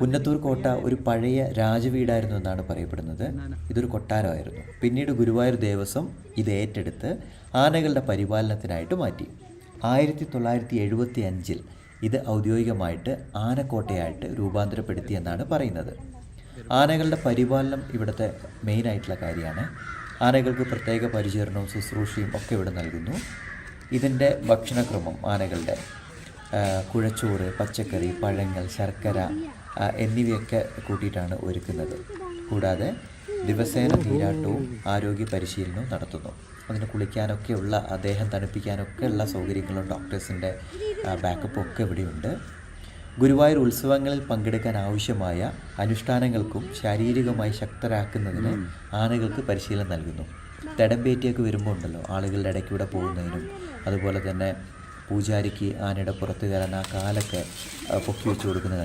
പുന്നത്തൂർ കോട്ട ഒരു പഴയ രാജവീടായിരുന്നു എന്നാണ് പറയപ്പെടുന്നത്. ഇതൊരു കൊട്ടാരമായിരുന്നു. പിന്നീട് ഗുരുവായൂർ ദേവസ്വം ഇത് ഏറ്റെടുത്ത് ആനകളുടെ പരിപാലനത്തിനായിട്ട് മാറ്റി. ആയിരത്തി തൊള്ളായിരത്തി എഴുപത്തി അഞ്ചിൽ ഇത് ഔദ്യോഗികമായിട്ട് ആനക്കോട്ടയായിട്ട് രൂപാന്തരപ്പെടുത്തി എന്നാണ് പറയുന്നത്. ആനകളുടെ പരിപാലനം ഇവിടുത്തെ മെയിനായിട്ടുള്ള കാര്യമാണ്. ആനകൾക്ക് പ്രത്യേക പരിചരണവും ശുശ്രൂഷയും ഒക്കെ ഇവിടെ നൽകുന്നു. ഇതിന്റെ ഭക്ഷണക്രമം ആനകളുടെ കുഴച്ചോറ് പച്ചക്കറി പഴങ്ങൾ ശർക്കര എന്നിവയൊക്കെ കൂട്ടിയിട്ടാണ് ഒരുക്കുന്നത്. കൂടാതെ ദിവസേന നീരാട്ടവും ആരോഗ്യ പരിശീലനവും നടത്തുന്നു. അതിന് കുളിക്കാനൊക്കെയുള്ള അദ്ദേഹം തണുപ്പിക്കാനൊക്കെ ഉള്ള സൗകര്യങ്ങളും ഡോക്ടേഴ്സിന്റെ ബാക്കപ്പും ഒക്കെ ഇവിടെയുണ്ട്. ഗുരുവായൂർ ഉത്സവങ്ങളിൽ പങ്കെടുക്കാൻ ആവശ്യമായ അനുഷ്ഠാനങ്ങൾക്കും ശാരീരികമായി ശക്തരാക്കുന്നതിന് ആനകൾക്ക് പരിശീലനം നൽകുന്നു. തെടമ്പേറ്റിയൊക്കെ വരുമ്പോൾ ഉണ്ടല്ലോ ആളുകളുടെ ഇടയ്ക്കൂടെ പോകുന്നതിനും അതുപോലെ തന്നെ പൂജാരിക്ക് ആനയുടെ പുറത്ത് കയറാൻ ആ കാലൊക്കെ പൊക്കി വെച്ച് കൊടുക്കുന്നത്